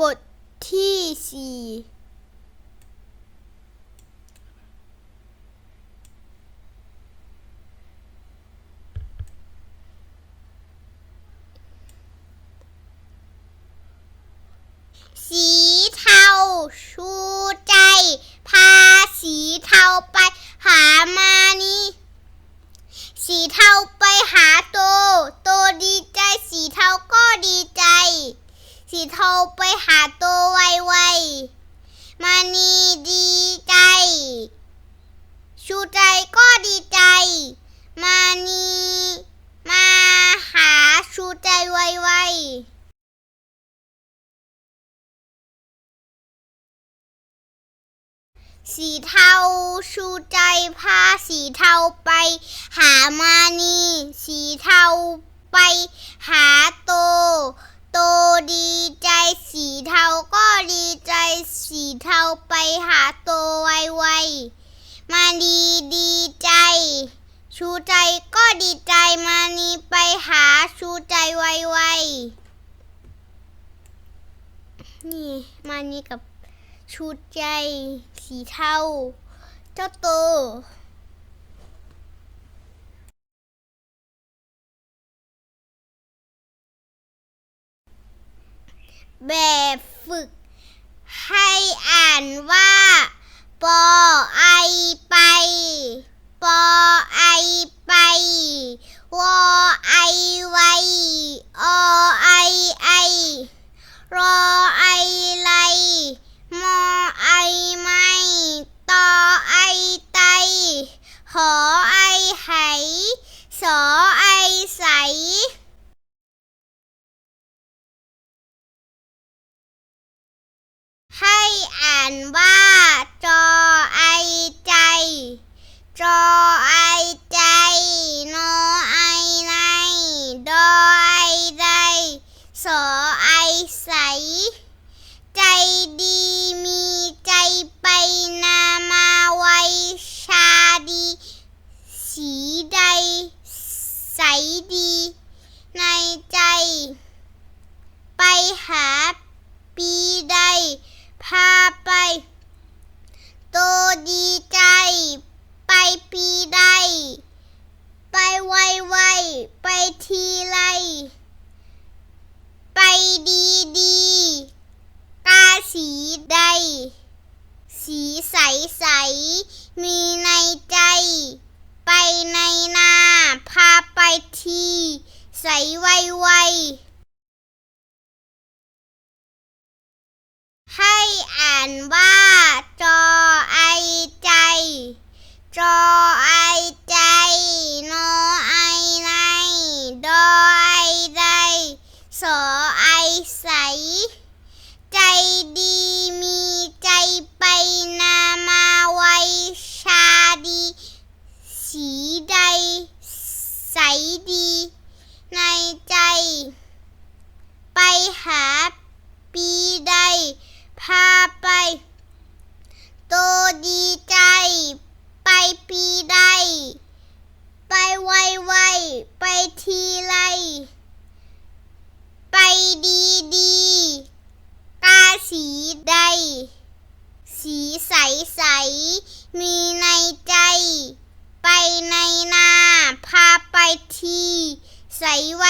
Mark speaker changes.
Speaker 1: บทที่สี่สีเทาชูใจ พาสีเทาไปหามานี่สีเทาไปหาโต โตดีใจ สีเทาก็ดีใจ สีเทาไปหาโตไวๆมานีดีใจ ชูใจก็ดีใจ มานีมาหาชูใจไวๆสีเทาชูใจพาสีเทาไป หามานี สีเทาไปหาโต โตดีใจสีเทาก็ดีใจสีเทาไปหาโตไวๆมาดีดีใจ ชูใจก็ดีใจมานีไปหาชูใจไวๆนี่มานีกับชูใจสีเทาเจ้าโต แบบฝึก ให้อ่านว่า ปอไอไป ปอไอไป วอไอไวอไอไอรอไอไล มอไอไม่ตอไอไต หอไอไหสอไอใส ให้อ่านว่า จอไอใจ จอไอใจนอไอในดอไอใดสอไอใส ใจดีมีใจไปนามาไวชาดี สีใด ใสดี ในใจ ไปหาปีใด พาไป โตดีใจ ไปปีใด ไปไวไวไปทีไร ไปดีดีๆกาสีใด สีใสใส มีในใจ ไปในนา พาไปที ใสไวไว ให้อ่านว่าจอไอใจ จอไอใจนอไอในดอไอใดสอไอใส ใจดีมีใจไปนามาไวชาดี สีใด ใสดี ในใจ ไปหาาไป โตดีใจ ไปปีใด ไปไวไวไปทีไร ไปดีดีๆกาสีใด สีใสใส มีในใจ ไปในนา พาไปที ใสไว